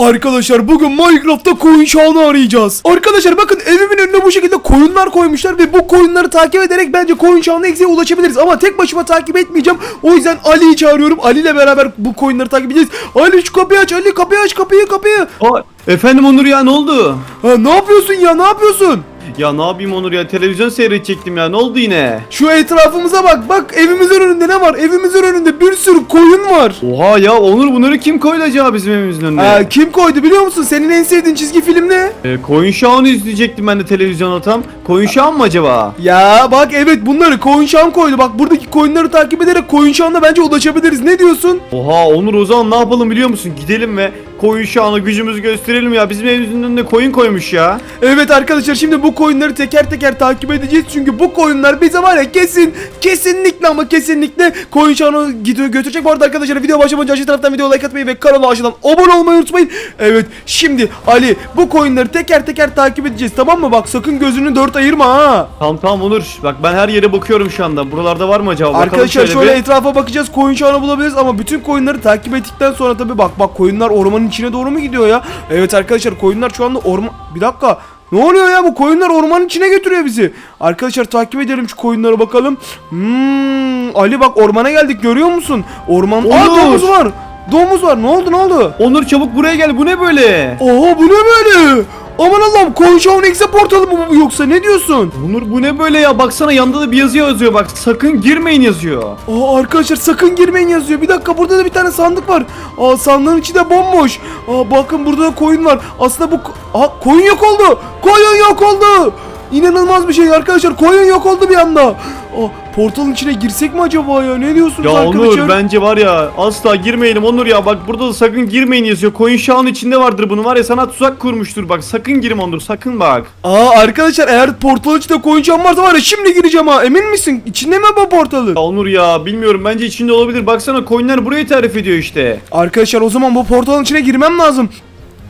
Arkadaşlar bugün Minecraft'ta koyun şahını arayacağız. Arkadaşlar bakın evimin önüne bu şekilde koyunlar koymuşlar ve bu koyunları takip ederek bence koyun şahına eksiğe ulaşabiliriz. Ama tek başıma takip etmeyeceğim. O yüzden Ali'yi çağırıyorum. Ali ile beraber bu koyunları takip edeceğiz. Ali şu kapıyı aç Ali kapıyı aç kapıyı kapıyı. Aa, efendim Onur ya ne oldu? Ha, ne yapıyorsun ya ne yapıyorsun? Ya ne yapayım Onur ya televizyon seyredecektim ya ne oldu yine? Şu etrafımıza bak. Bak evimizin önünde ne var? Evimizin önünde bir sürü koyun var. Oha ya Onur bunları kim koydu acaba bizim evimizin önüne? Ha, kim koydu biliyor musun? Senin en sevdiğin çizgi film ne? Ee, koyun şahını izleyecektim ben de televizyona tam. Koyun şahı mı acaba? Ya bak evet bunları koyun şahın koydu. Bak buradaki koyunları takip ederek koyun şahına bence ulaşabiliriz. Ne diyorsun? Oha Onur o zaman ne yapalım biliyor musun? Gidelim ve koyun şahına gücümüzü gösterelim ya. Bizim evimizin önüne koyun koymuş ya. Evet arkadaşlar şimdi bu koyunları teker teker takip edeceğiz. Çünkü bu koyunlar bize var ya kesin kesinlikle ama kesinlikle koyun şahına gidiyor götürecek. Bu arada arkadaşlar video başlamadan aşağı taraftan video like atmayı ve kanala aşağıdan abone olmayı unutmayın. Evet şimdi Ali bu koyunları teker teker takip edeceğiz tamam mı? Bak sakın gözünü dört ayırma ha. Tamam tamam Onur. Bak ben her yere bakıyorum şu anda. Buralarda var mı acaba? Bakalım Arkadaşlar şöyle bir. etrafa bakacağız koyun şahını bulabiliriz ama bütün koyunları takip ettikten sonra tabi bak bak koyunlar ormanın içine doğru mu gidiyor ya? Evet arkadaşlar koyunlar şu anda orman... Bir dakika ne oluyor ya bu koyunlar ormanın içine götürüyor bizi. Arkadaşlar takip edelim şu koyunlara bakalım. Hmm, Ali bak ormana geldik görüyor musun? Orman... Aa Onur! domuz var. Domuz var ne oldu ne oldu? Onur çabuk buraya gel. Bu ne böyle? Oha bu ne böyle? Aman Allah'ım koyun şahın exe portalı mı bu yoksa ne diyorsun? Onur bu ne böyle ya? Baksana yanında da bir yazı yazıyor bak. Sakın girmeyin yazıyor. Aa arkadaşlar sakın girmeyin yazıyor. Bir dakika burada da bir tane sandık var. Aa sandığın içi de bomboş. Aa bakın burada da koyun var. Aslında bu Aa koyun yok oldu. Koyun yok oldu. İnanılmaz bir şey arkadaşlar. Koyun yok oldu bir anda. Aa portalın içine girsek mi acaba ya? Ne diyorsunuz Ya arkadaşlar? Onur bence var ya asla girmeyelim Onur ya bak burada da sakın girmeyin yazıyor. Koyun şahın içinde vardır bunu var ya sana tuzak kurmuştur bak sakın girme Onur sakın bak. Aa arkadaşlar eğer portalın içinde çan varsa var ya şimdi gireceğim ha. Emin misin? İçinde mi bu portalı? Ya Onur ya bilmiyorum bence içinde olabilir baksana koyunlar burayı tarif ediyor işte. Arkadaşlar o zaman bu portalın içine girmem lazım.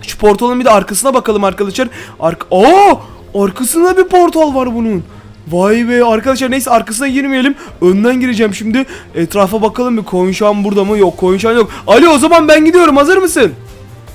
Şu portalın bir de arkasına bakalım arkadaşlar. Arka Aa! Arkasında bir portal var bunun. Vay be arkadaşlar neyse arkasına girmeyelim. Önden gireceğim şimdi. Etrafa bakalım bir koyunşan burada mı? Yok koyunşan yok. Ali o zaman ben gidiyorum. Hazır mısın?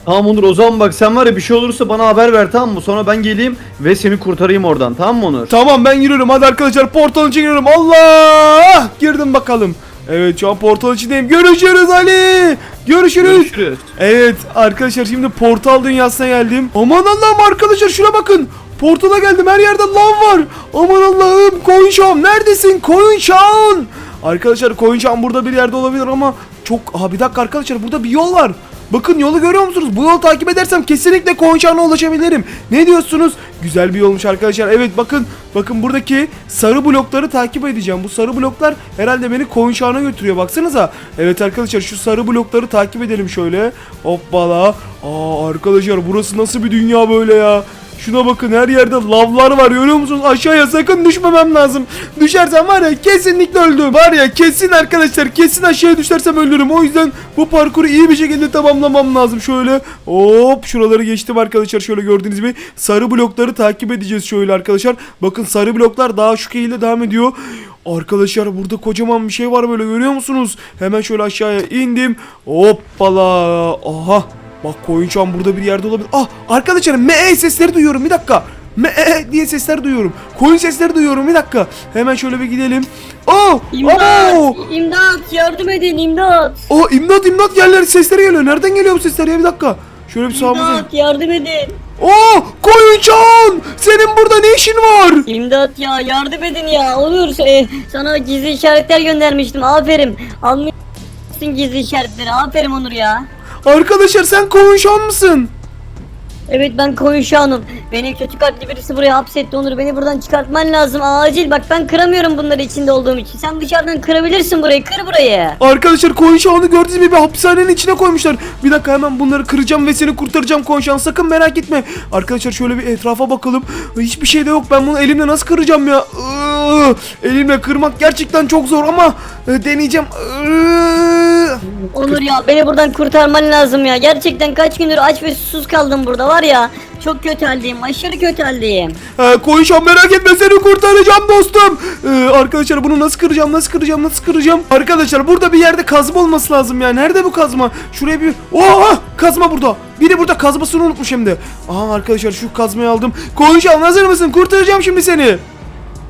Tamam Onur o zaman bak sen var ya bir şey olursa bana haber ver tamam mı? Sonra ben geleyim ve seni kurtarayım oradan tamam mı Onur? Tamam ben giriyorum. Hadi arkadaşlar portalın içine giriyorum. Allah! Girdim bakalım. Evet şu an portalın içindeyim. Görüşürüz Ali. Görüşürüz. Görüşürüz. Evet arkadaşlar şimdi portal dünyasına geldim. Aman Allah'ım arkadaşlar şuna bakın. Portala geldim her yerde lav var. Aman Allah'ım koyun şahım neredesin koyun şahım. Arkadaşlar koyun şahım burada bir yerde olabilir ama çok... Aha bir dakika arkadaşlar burada bir yol var. Bakın yolu görüyor musunuz? Bu yolu takip edersem kesinlikle koyun şahına ulaşabilirim. Ne diyorsunuz? Güzel bir yolmuş arkadaşlar. Evet bakın bakın buradaki sarı blokları takip edeceğim. Bu sarı bloklar herhalde beni koyun şahına götürüyor. Baksanıza. Evet arkadaşlar şu sarı blokları takip edelim şöyle. Hoppala. Aa arkadaşlar burası nasıl bir dünya böyle ya? Şuna bakın her yerde lavlar var görüyor musunuz? Aşağıya sakın düşmemem lazım. Düşersem var ya kesinlikle öldüm. Var ya kesin arkadaşlar kesin aşağıya düşersem ölürüm. O yüzden bu parkuru iyi bir şekilde tamamlamam lazım. Şöyle hop şuraları geçtim arkadaşlar. Şöyle gördüğünüz gibi sarı blokları takip edeceğiz şöyle arkadaşlar. Bakın sarı bloklar daha şu ile devam ediyor. Arkadaşlar burada kocaman bir şey var böyle görüyor musunuz? Hemen şöyle aşağıya indim. Hoppala. Aha. Bak koyun şu an burada bir yerde olabilir. Ah arkadaşlar me sesleri duyuyorum bir dakika. Me diye sesler duyuyorum. Koyun sesleri duyuyorum bir dakika. Hemen şöyle bir gidelim. Oh! İmdat! Abo! İmdat! Yardım edin imdat! Oh imdat imdat yerler sesleri geliyor. Nereden geliyor bu sesler ya bir dakika. Şöyle bir sağımıza. İmdat! Yardım edin! Oh! Koyun Can! Senin burada ne işin var? İmdat ya yardım edin ya! Olur e, sana gizli işaretler göndermiştim aferin. Almışsın gizli işaretleri aferin Onur ya. Arkadaşlar sen koyun Can mısın? Evet ben koyun şahınım. Beni kötü kalpli birisi buraya hapsetti Onur. Beni buradan çıkartman lazım acil. Bak ben kıramıyorum bunları içinde olduğum için. Sen dışarıdan kırabilirsin burayı. Kır burayı. Arkadaşlar Konşan'ı gördüğünüz gibi bir hapishanenin içine koymuşlar. Bir dakika hemen bunları kıracağım ve seni kurtaracağım Konşan. Sakın merak etme. Arkadaşlar şöyle bir etrafa bakalım. Hiçbir şey de yok. Ben bunu elimle nasıl kıracağım ya? Elimle kırmak gerçekten çok zor ama deneyeceğim. Onur ya beni buradan kurtarman lazım ya. Gerçekten kaç gündür aç ve susuz kaldım burada var ya. Çok kötü haldeyim. Aşırı kötü haldeyim. Ee, koyun şam merak etme seni kurtaracağım dostum. Ee, arkadaşlar bunu nasıl kıracağım nasıl kıracağım nasıl kıracağım. Arkadaşlar burada bir yerde kazma olması lazım ya. Nerede bu kazma? Şuraya bir... Oha kazma burada. Biri burada kazmasını unutmuş hem de. Arkadaşlar şu kazmayı aldım. Koyun şam hazır mısın? Kurtaracağım şimdi seni.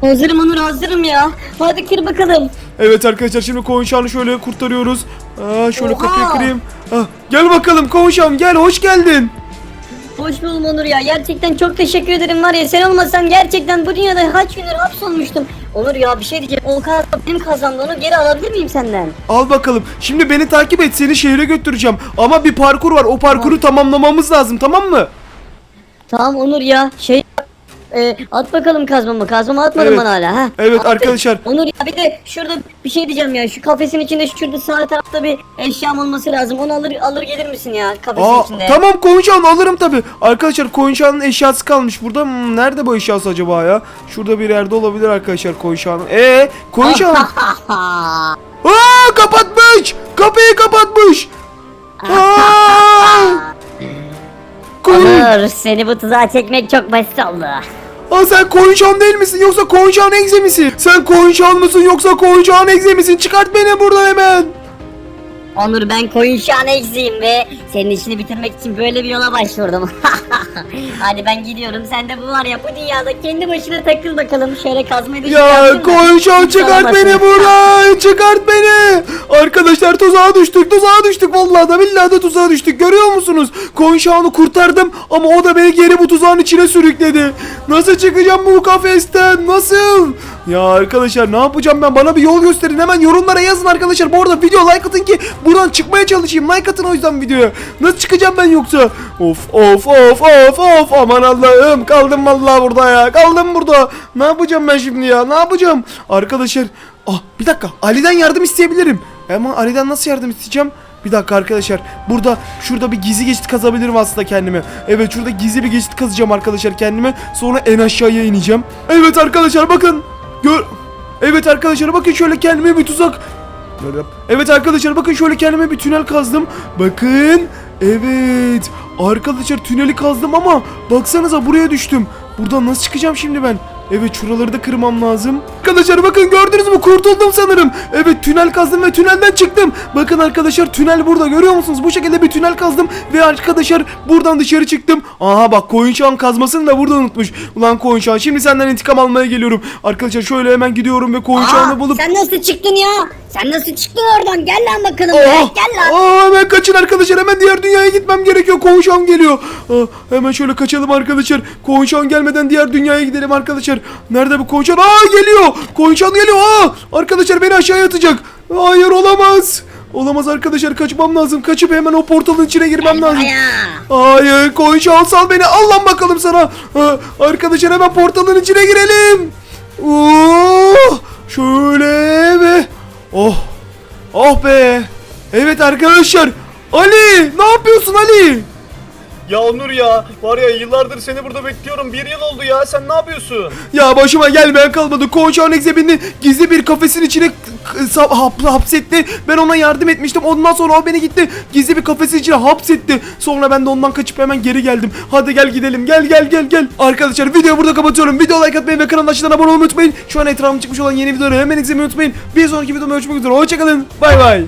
Hazırım Onur hazırım ya. Hadi kır bakalım. Evet arkadaşlar şimdi koğuşağını şöyle kurtarıyoruz. Aa, şöyle Oha! kapıyı kırayım. Ah, gel bakalım koğuşağım gel hoş geldin. Hoş buldum Onur ya. Gerçekten çok teşekkür ederim var ya. Sen olmasan gerçekten bu dünyada kaç gündür hapsolmuştum. Onur ya bir şey diyeceğim. O kadar benim kazandı. Onu geri alabilir miyim senden? Al bakalım. Şimdi beni takip et seni şehre götüreceğim. Ama bir parkur var o parkuru tamamlamamız lazım tamam mı? Tamam Onur ya. Şey e, at bakalım kazmamı. Kazmamı atmadın Evet. bana hala. Ha? Evet, Attın. arkadaşlar. Onur ya bir de şurada bir şey diyeceğim ya. Şu kafesin içinde şurada sağ tarafta bir eşyam olması lazım. Onu alır alır gelir misin ya kafesin Aa, içinde? tamam koyunçağını alırım tabi. Arkadaşlar koyunçağının eşyası kalmış burada. Hmm, nerede bu eşyası acaba ya? Şurada bir yerde olabilir arkadaşlar koyunçağının. Eee koyunçağın. Aa kapatmış. Kapıyı kapatmış. Aa! Onur seni bu tuzağa çekmek çok basit oldu. Aa sen koyunçağın değil misin yoksa koyunçağın egze misin? Sen koyunçağın mısın yoksa koyunçağın egze misin? Çıkart beni buradan hemen. Onur ben koyun şan eksiyim ve senin işini bitirmek için böyle bir yola başvurdum. Hadi ben gidiyorum. Sen de bu var ya bu dünyada kendi başına takıl bakalım. Şöyle kazmayı da Ya koyunçağın hiç çıkart beni buradan. Çıkart beni. Arkadaşlar tuzağa düştük tuzağa düştük. Vallahi da billahi de tuzağa düştük. Görüyor musunuz? Koyunçağını kurtardım ama o da beni geri bu tuzağın içine sürükledi. Nasıl çıkacağım bu kafesten? Nasıl? Ya arkadaşlar ne yapacağım ben? Bana bir yol gösterin. Hemen yorumlara yazın arkadaşlar. Bu arada video like atın ki buradan çıkmaya çalışayım. Like atın o yüzden videoya. Nasıl çıkacağım ben yoksa? Of of of of of. Aman Allah'ım. Kaldım vallahi burada ya. Kaldım burada. Ne yapacağım ben şimdi ya? Ne yapacağım? Arkadaşlar. Ah bir dakika. Ali'den yardım isteyebilirim. Ama Ali'den nasıl yardım isteyeceğim? Bir dakika arkadaşlar. Burada şurada bir gizli geçit kazabilirim aslında kendime. Evet şurada gizli bir geçit kazacağım arkadaşlar kendime. Sonra en aşağıya ineceğim. Evet arkadaşlar bakın. Gör. Evet arkadaşlar bakın şöyle kendime bir tuzak. Evet arkadaşlar bakın şöyle kendime bir tünel kazdım. Bakın. Evet. Arkadaşlar tüneli kazdım ama baksanıza buraya düştüm. Buradan nasıl çıkacağım şimdi ben? Evet şuraları da kırmam lazım. Arkadaşlar bakın gördünüz mü kurtuldum sanırım. Evet tünel kazdım ve tünelden çıktım. Bakın arkadaşlar tünel burada görüyor musunuz? Bu şekilde bir tünel kazdım ve arkadaşlar buradan dışarı çıktım. Aha bak koyun şahın kazmasını da burada unutmuş. Ulan koyun şahın şimdi senden intikam almaya geliyorum. Arkadaşlar şöyle hemen gidiyorum ve koyun şahını Aa, bulup Sen nasıl çıktın ya? Sen nasıl çıktın oradan? Gel lan bakalım. Aa, Gel lan. aa, hemen kaçın arkadaşlar hemen diğer dünyaya gitmem gerekiyor Koğuşan geliyor Aa, Hemen şöyle kaçalım arkadaşlar Koğuşan gelmeden diğer dünyaya gidelim arkadaşlar Nerede bu Koğuşan aa geliyor Koğuşan geliyor aa Arkadaşlar beni aşağıya atacak Hayır olamaz Olamaz arkadaşlar kaçmam lazım Kaçıp hemen o portalın içine girmem lazım. Hayır Koğuşan sal beni al lan bakalım sana Arkadaşlar hemen portalın içine girelim Oo, Şöyle ve Oh Oh be. Evet arkadaşlar. Ali ne yapıyorsun Ali? Ya Onur ya var ya yıllardır seni burada bekliyorum. Bir yıl oldu ya sen ne yapıyorsun? Ya başıma gelmeyen kalmadı. Konşan Exebi'ni gizli bir kafesin içine hap- hapsetti. Ben ona yardım etmiştim. Ondan sonra o beni gitti. Gizli bir kafesin içine hapsetti. Sonra ben de ondan kaçıp hemen geri geldim. Hadi gel gidelim. Gel gel gel gel. Arkadaşlar videoyu burada kapatıyorum. Video like atmayı ve kanala aşağıdan abone olmayı unutmayın. Şu an etrafımda çıkmış olan yeni videoları hemen izlemeyi unutmayın. Bir sonraki videoda görüşmek üzere. Hoşçakalın. Bay bay.